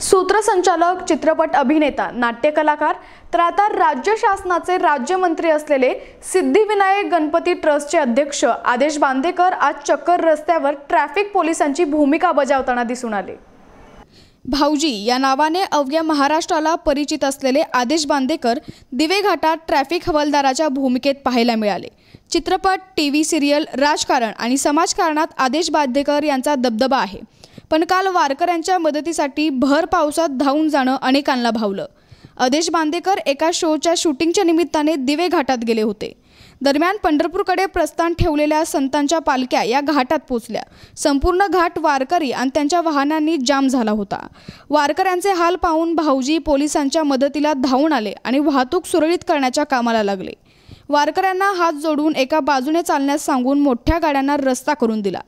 सूत्रसंचालक चित्रपट अभिनेता नाट्यकलाकार तर आता राज्य शासनाचे राज्यमंत्री असलेले सिद्धिविनायक गणपती ट्रस्टचे अध्यक्ष आदेश बांदेकर आज चक्कर रस्त्यावर ट्रॅफिक पोलिसांची भूमिका बजावताना दिसून आले. भाऊजी या नावाने अवघ्या महाराष्ट्राला परिचित असलेले आदेश बांदेकर दिवे घाटात ट्रॅफिक हवालदाराच्या भूमिकेत पाहायला मिळाले. चित्रपट टी व्ही सिरियल राजकारण आणि समाजकारणात आदेश बांदेकर यांचा दबदबा आहे. पण काल वारकऱ्यांच्या मदतीसाठी भर पावसात धावून जाणं अनेकांना भावलं. आदेश बांदेकर एका शोच्या शूटिंगच्या निमित्ताने दिवे घाटात गेले होते. दरम्यान पंढरपूरकडे प्रस्थान ठेवलेल्या संतांच्या पालख्या या घाटात पोचल्या. संपूर्ण घाट वारकरी आणि त्यांच्या वाहनांनी जाम झाला होता. वारकऱ्यांचे हाल पाहून भाऊजी पोलिसांच्या मदतीला धावून आले आणि वाहतूक सुरळीत करण्याच्या कामाला लागले. वारकऱ्यांना हात जोडून एका बाजूने चालण्यास सांगून मोठ्या गाड्यांना रस्ता करून दिला.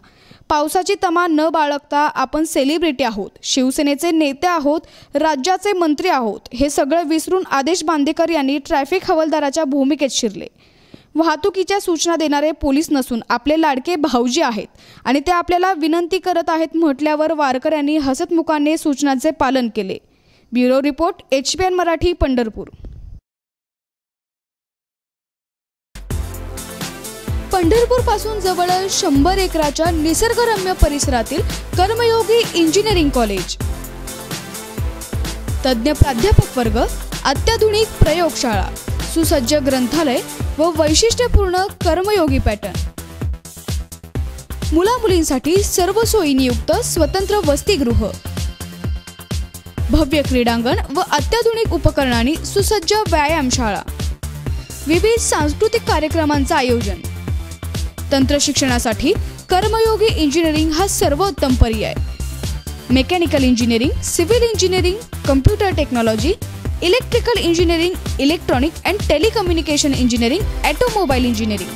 पावसाची तमा न बाळगता आपण सेलिब्रिटी आहोत शिवसेनेचे नेते आहोत राज्याचे मंत्री आहोत हे सगळं विसरून आदेश बांदेकर यांनी ट्रॅफिक हवालदाराच्या भूमिकेत शिरले. वाहतुकीच्या सूचना देणारे पोलीस नसून आपले लाडके भाऊजी आहेत आणि ते आपल्याला विनंती करत आहेत म्हटल्यावर वारकऱ्यांनी हसतमुखाने सूचनांचे पालन केले. Bureau report H P N Marathi Pandharpur. पंढरपूरपासून जवळ शंभर एकराच्या निसर्गरम्य परिसरातील कर्मयोगी इंजिनिअरिंग कॉलेज तज्ज्ञ प्राध्यापक वर्ग अत्याधुनिक प्रयोगशाळा सुसज्ज ग्रंथालय व वैशिष्ट्यपूर्ण कर्मयोगी पॅटर्न मुला मुलींसाठी सर्व सोयीनियुक्त स्वतंत्र वसतिगृह. भव्य क्रीडांगण व अत्याधुनिक उपकरणांनी सुसज्ज व्यायामशाळा. विविध सांस्कृतिक कार्यक्रमांचं आयोजन. तंत्र शिक्षणासाठी कर्मयोगी इंजिनिअरिंग हा सर्वोत्तम पर्याय. Mechanical engineering civil engineering computer technology electrical engineering electronic and telecommunication engineering automobile engineering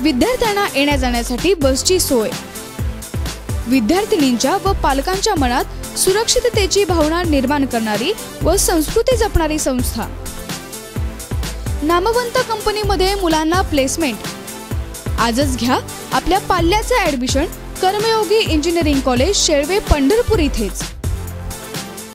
विद्यार्थ्यांना येण्या जाण्यासाठी बसची सोय. विद्यार्थिनींच्या व पालकांच्या मनात सुरक्षिततेची भावना निर्माण करणारी व संस्कृती जपणारी संस्था. नामवंत कंपनीमध्ये मुलांना प्लेसमेंट आजच घ्या आपल्या पाल्याचं admission Karmayogi engineering college Shelve Pandharpur इथेच.